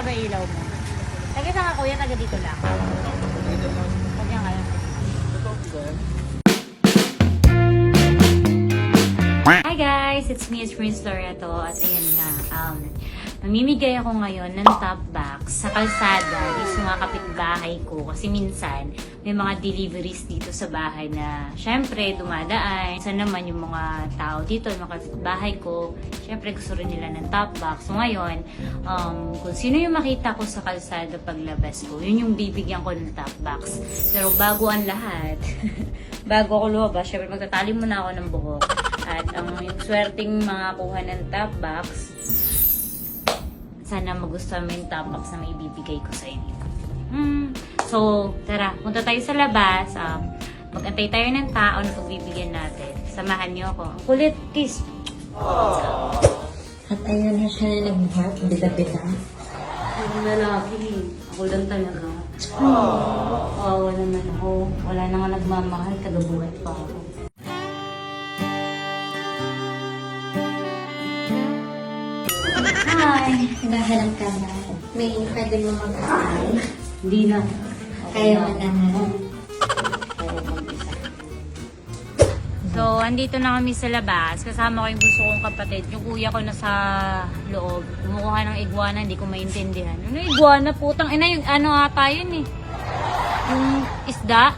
Ba ilaw mo? Taga saan ka kuya? Taga dito lang. Huwag yan kayo. Hi guys! It's me, it's Prince Loreto. At ayan nga, um, mamimigay ako ngayon ng top box sa kalsada sa mga kapitbahay ko. Kasi minsan, may mga deliveries dito sa bahay na syempre dumadaan. Isa naman yung mga tao dito, yung mga kapitbahay ko, syempre gusto rin nila ng top box. So ngayon, um, kung sino yung makita ko sa kalsada paglabas ko, yun yung bibigyan ko ng top box. Pero bago ang lahat, bago ako lumabas, syempre magtatali muna ako ng buhok. At ang yung swerteng mga kuha ng top box, sana magustuhan mo yung top box na may bibigay ko sa inyo. Hmm. So, tara, punta tayo sa labas. Um, magantay tayo ng tao na pagbibigyan natin. Samahan niyo ako. Ang kulit, kiss. At ayun na siya nag-heart, bida-bida. Ang lalaki. Ako lang talaga. Kawawa naman ako. Wala na nga nagmamahal. Tagabuhat pa ako. Hi! Nahalang ka na. May pwede mo mag-asal. Hindi na. Kaya mo naman. So, andito na kami sa labas. Kasama ko yung gusto kong kapatid. Yung kuya ko nasa loob. Kumukuha ng iguana, hindi ko maintindihan. Ano iguana? Putang ina, yung ano ata yun eh. Yung isda.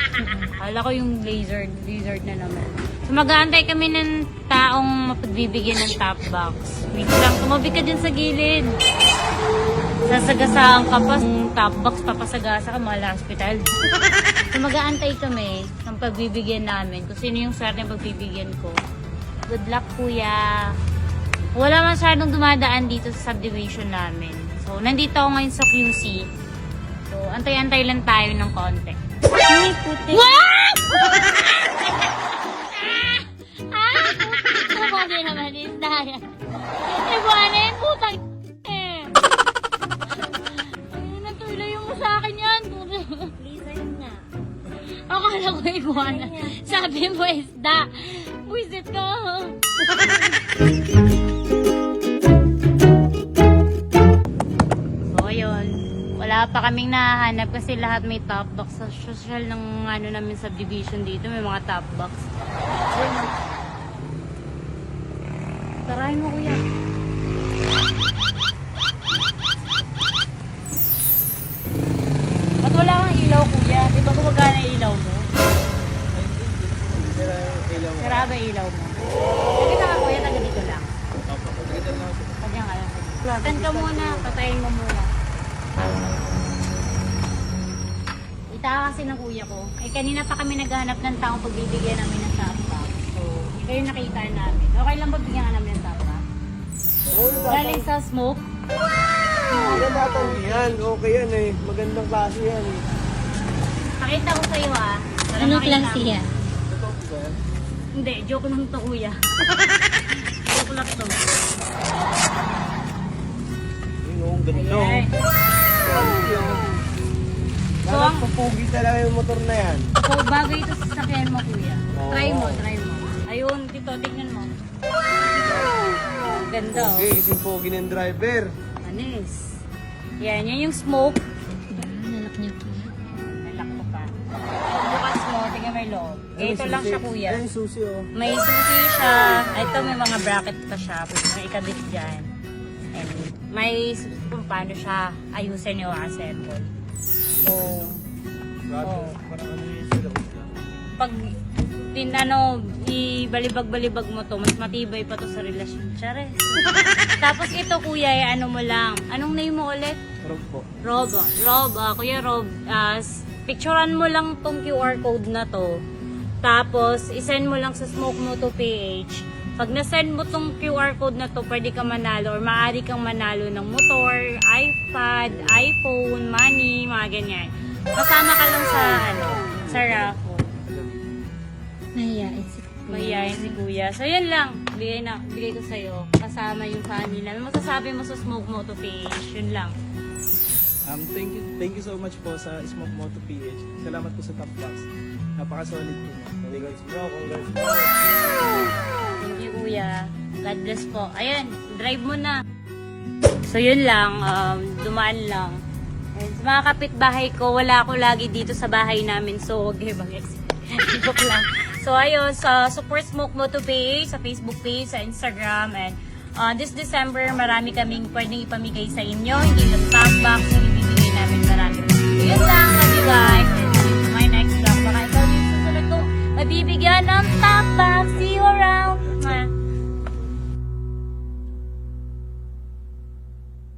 Kala ko yung lizard. Lizard na naman. So, mag-aantay kami ng taong mapagbibigyan ng top box. Wait lang, tumabi ka dyan sa gilid. Sasagasaan ka pa. Yung top box, papasagasa ka, mahal hospital. so, mag-aantay kami ng pagbibigyan namin. Kung sino yung swerte ng pagbibigyan ko. Good luck, kuya. Wala masyadong dumadaan dito sa subdivision namin. So, nandito ako ngayon sa QC. So, antay-antay lang tayo ng konti. Ay, puti. Ah! naman is daya. Eh, buwana yan, putang eh. Ay, natulayo mo sa akin yan. Please, ayun na. Akala ko iguana. Sabi mo isda. Buisit ka. so, ayun. Wala pa kaming nahanap kasi lahat may top box. Sa social ng ano namin subdivision dito, may mga top box. Ayun. Tarahin mo, kuya. Ba't wala kang ilaw, kuya? Di ba gumagana ilaw mo? Yung ilaw mo? Sige ka kuya, taga dito lang. Kanya nga lang. Stand ka muna, patayin mo muna. Ita kasi ng kuya ko. Eh kanina pa kami naghahanap ng taong pagbibigyan namin ng top kayo nakita namin. Okay lang ba bigyan ka namin ng top box? Galing sa smoke. Maganda yan. Okay yan eh. Magandang klase yan eh. Pakita ko sa iyo ah. Para Ano makita klase yan? Totoo ba yan? Hindi, joke lang to kuya. joke lang to. Yun oh, ang ganda. Ayan. So, Bakit ang- papugi talaga yung motor na yan? So, bagay ito sa sasakyan mo, kuya. Try mo, try mo. Ayun, dito, tingnan mo. Ganda, oh. Okay, yung pogi ng driver. Anis. Yan, yan yung smoke. Nalak niya pa. Nalak ko pa. Pagbukas mo, tingnan mo yung loob. Ito lang siya, kuya. Ay, susi oh. May susi siya. Ito, may mga bracket pa siya. Pwede mo ikabit dyan. And may kung paano siya ayusin yung assemble. So, Grabe. Oo. Parang ano yun sila. pag tin ano, ibalibag-balibag mo to, mas matibay pa to sa relasyon. Chares. Tapos ito kuya, eh, ano mo lang. Anong name mo ulit? Rob po. Rob. ah. Rob, ah, kuya Rob, ah, s- picturean mo lang tong QR code na to. Tapos, isend mo lang sa Smoke mo to PH. Pag na-send mo tong QR code na to, pwede ka manalo or maaari kang manalo ng motor, iPad, iPhone, money, mga ganyan. Kasama ka lang sa, ano, sa raffle. Nahiyain si Mahihayin si kuya. So, yan lang. Bigay na, bigay ko sa'yo. Kasama yung family namin. Masasabi mo sa Smoke mo to PH. Yun lang. Um, thank you, thank you so much po sa Smoke Moto PH. Salamat po sa Top Box. Napaka-solid po. Congrats bro, congrats bro. Thank you, kuya. God bless po. Ayan, drive mo na. So, yun lang. Um, dumaan lang. And sa mga kapitbahay ko, wala ako lagi dito sa bahay namin. So, huwag kayo bang Joke lang. So, ayun, sa Support Smoke Moto page, sa Facebook page, sa Instagram, and uh, this December, marami kaming pwedeng ipamigay sa inyo. Hindi lang top box, ibibigay namin marami. So, yun lang. You guys.